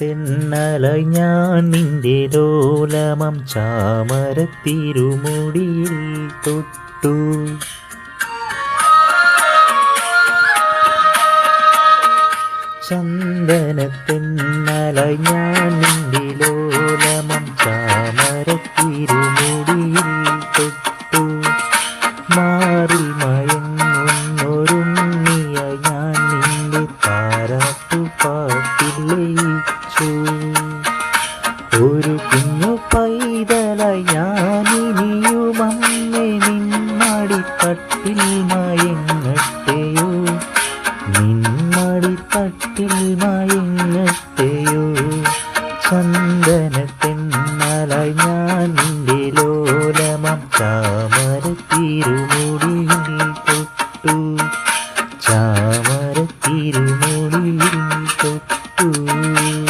തെന്നലായി ഞാൻ നിന്റെ ലോലമം ചാമരത്തിരുമുടിയിൽ തൊട്ടു. ചന്ദനത്തിന്നലഞ്ഞാൻ ഞാൻ നിന്റെ ലോലമം താരാട്ടു പാട്ടില്ലയിച്ചു ഒരു കുഞ്ഞു പൈതല ഞാനിനിയും അമ്മേ നിന്മടിത്തട്ടിൽ മയങ്ങട്ടെയോ? നിന്മടിത്തട്ടിൽ മയങ്ങട്ടെയോ? ചന്ദനത്തെന്നലായി ഞാൻ നിന്റെ ലോലമം ചാമരത്തിരുമുടി Ooh.